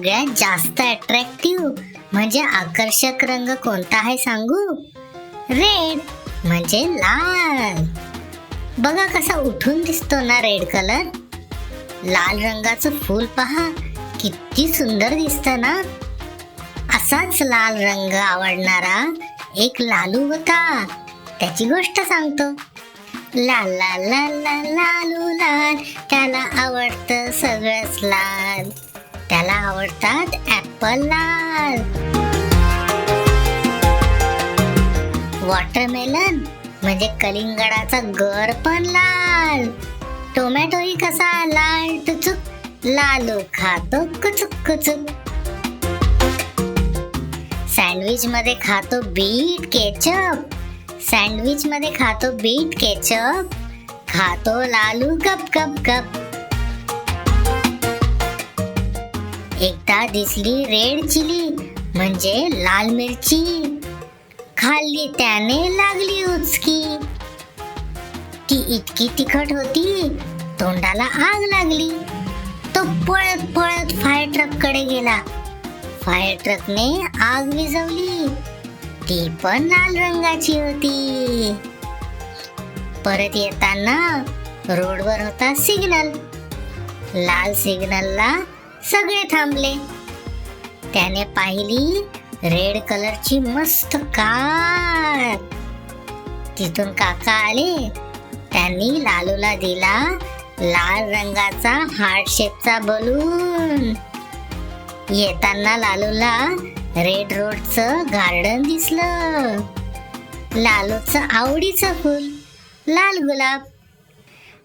सगळ्यात जास्त अट्रॅक्टिव्ह म्हणजे आकर्षक रंग कोणता आहे सांगू? रेड म्हणजे लाल. बघा कसा उठून दिसतो ना रेड कलर लाल रंगाचं फूल पहा किती सुंदर दिसतं ना. असाच लाल रंग आवडणारा एक लालू होता. त्याची गोष्ट सांगतो. लाल लाल लाल लाल लालू लाल त्याला आवडतं सगळंच लाल. त्याला आवडतात ऍपल लाल वॉटरमेलन म्हणजे कलिंगडाचा गर पण लाल. टोमॅटोही कसा लाल टुचुक लालू खातो कुचुक कुचुक. सँडविच मध्ये खातो बीट केचप. सँडविच मध्ये खातो बीट केचप. खातो लालू गप गप गप. एकदा दिसली रेड चिली म्हणजे लाल मिरची. खाल्ली त्याने लागली उचकी. ती इतकी तिखट होती तोंडाला आग लागली. तो पळत पळत फायर ट्रककडे गेला. फायर ट्रकने आग विझवली. ती पण लाल रंगाची होती. परत येताना रोडवर होता सिग्नल. लाल सिग्नलला सगळे थांबले. त्याने पाहिली रेड कलरची मस्त कार. तिथून काका आले. त्यांनी लालूला दिला लाल रंगाचा हार्ट शेपचा बलून येताना लालूला रेड रोडचं गार्डन दिसलं. लालूचं आवडीचं फूल. लाल गुलाब.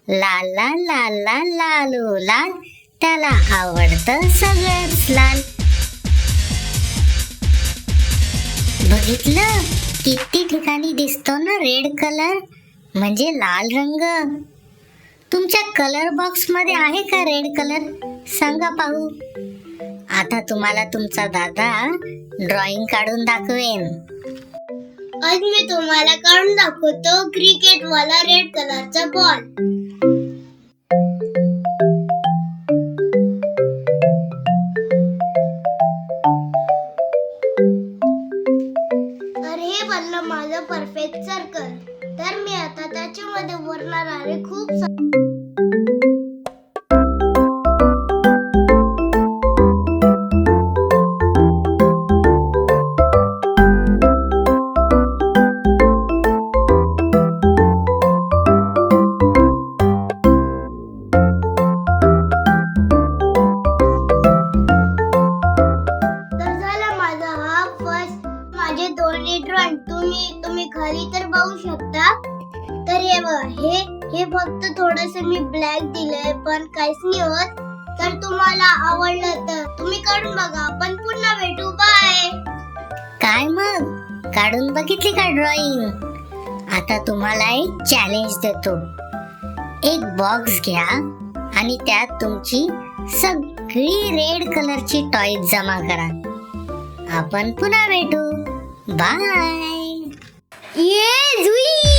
लाल लाल लाल लाल लालू लाल त्याला आवडतं सगळंच लाल बघितलं? किती ठिकाणी दिसतो ना रेड कलर म्हणजे लाल रंग. तुमच्या कलर बॉक्समध्ये आहे का रेड कलर सांगा पाहू. आता तुम्हाला तुमचा दादा ड्रॉइंग काढून दाखवेन. आज मी तुम्हाला काढून दाखवतो. क्रिकेट वाला रेड कलरचा बॉल त्याच्यामध्ये भरणार आहे खूप हे बघा हे हे फक्त थोडस मी ब्लॅक दिलंय पण काहीच नाही होत. तर तुम्हाला आवडलं तर तुम्ही काढून बघा. आपण पुन्हा भेटू. बाय काय मग? काढून बघितली का ड्रॉइंग आता तुम्हाला एक चॅलेंज देतो. एक बॉक्स घ्या आणि त्यात तुमची सगळी रेड कलरची टॉयज जमा करा. आपण पुन्हा भेटू. बाय ये जुई